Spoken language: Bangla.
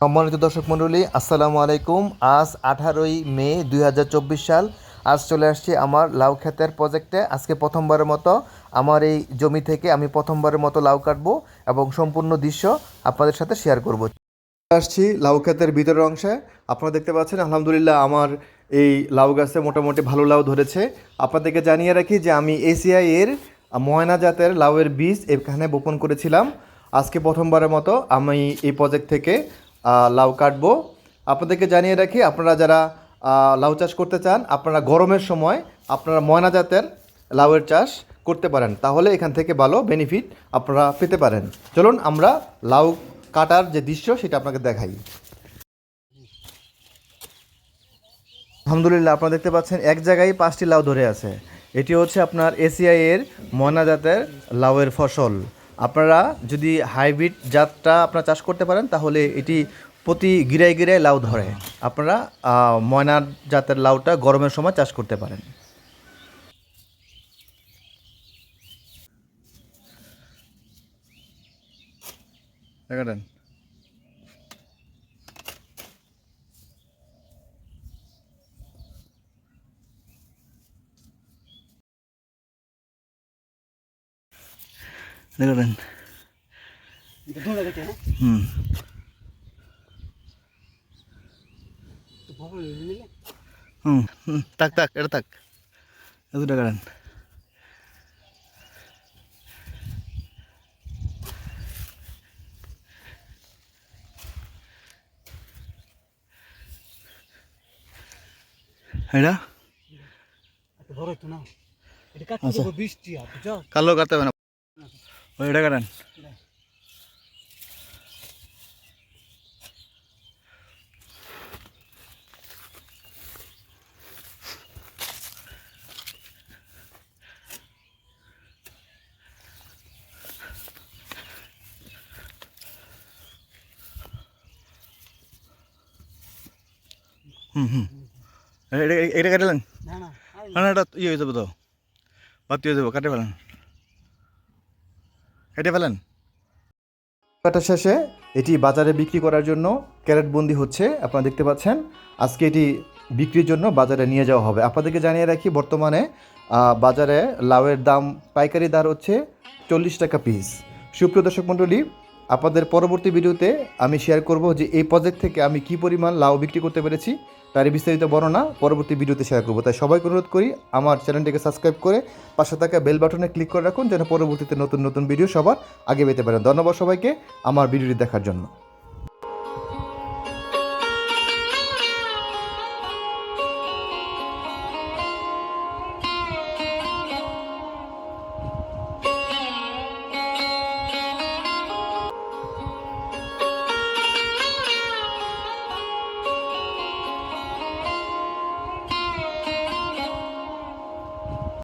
সম্মানিত দর্শক মণ্ডলী, আসসালামু আলাইকুম। আজ আঠারোই মে দুই হাজার চব্বিশ সাল। আজ চলে আসছি আমার লাউ ক্ষেতের প্রজেক্টে। আজকে প্রথমবারের মতো আমার এই জমি থেকে আমি প্রথমবারের মতো লাউ কাটবো এবং সম্পূর্ণ দৃশ্য আপনাদের সাথে শেয়ার করব। আসছি লাউ ক্ষেতের ভিতরের অংশে। আপনারা দেখতে পাচ্ছেন, আলহামদুলিল্লাহ আমার এই লাউ গাছে মোটামুটি ভালো লাউ ধরেছে। আপনাদেরকে জানিয়ে রাখি যে আমি এসিআই এর ময়না জাতের লাউয়ের বীজ এখানে বপন করেছিলাম। আজকে প্রথমবারের মতো আমি এই প্রজেক্ট থেকে লাউ কাটবো। আপনাদেরকে জানিয়ে রাখি, আপনারা যারা লাউ চাষ করতে চান, আপনারা গরমের সময় আপনারা ময়না জাতের লাউয়ের চাষ করতে পারেন। তাহলে এখান থেকে ভালো বেনিফিট আপনারা পেতে পারেন। চলুন, আমরা লাউ কাটার যে দৃশ্য, সেটা আপনাকে দেখাই। আলহামদুলিল্লাহ, আপনারা দেখতে পাচ্ছেন, এক জায়গায় পাঁচটি লাউ ধরে আছে। এটি হচ্ছে আপনার এসিআই এর ময়না জাতের লাউয়ের ফসল। আপনারা যদি হাইব্রিড জাতটা আপনারা চাষ করতে পারেন, তাহলে এটি প্রতি গিরায় গিরায় লাউ ধরে। আপনারা ময়নার ময়না জাতের লাউটা গরমের সময় চাষ করতে পারেন। দেখালেন দেখালেন হুম। হুম হুম তাক তাক এটা তাক এত দেখালেন এটা? বুঝছ? কালো কাটতে হবে না। ওই এটা কাটেন। হুম হুম। এটা এটা কাটলেন না না এটা ইয়ে হয়ে যাবে তো। বাতি হয়ে যাব কাটে ফেলেন। কেটে ফেলেন। কাটা শেষে এটি বাজারে বিক্রি করার জন্য ক্যারেট বন্দি হচ্ছে, আপনারা দেখতে পাচ্ছেন। আজকে এটি বিক্রির জন্য বাজারে নিয়ে যাওয়া হবে। আপনাদেরকে জানিয়ে রাখি, বর্তমানে বাজারে লাউয়ের দাম, পাইকারি দর হচ্ছে চল্লিশ টাকা পিস সুপ্রিয় দর্শক মণ্ডলী, আপনাদের পরবর্তী ভিডিওতে আমি শেয়ার করব যে এই প্রজেক্ট থেকে আমি কি পরিমাণ লাউ বিক্রি করতে পেরেছি। তার বিস্তারিত বর্ণনা পরবর্তী ভিডিওতে শেয়ার করব। তাই সবাইকে অনুরোধ করি আমার চ্যানেলটিকে সাবস্ক্রাইব করে পাশে থাকা বেল বাটনে ক্লিক করে রাখুন, যেন পরবর্তীতে নতুন নতুন ভিডিও সবার আগে পেতে পারেন। ধন্যবাদ সবাইকে আমার ভিডিওটি দেখার জন্য।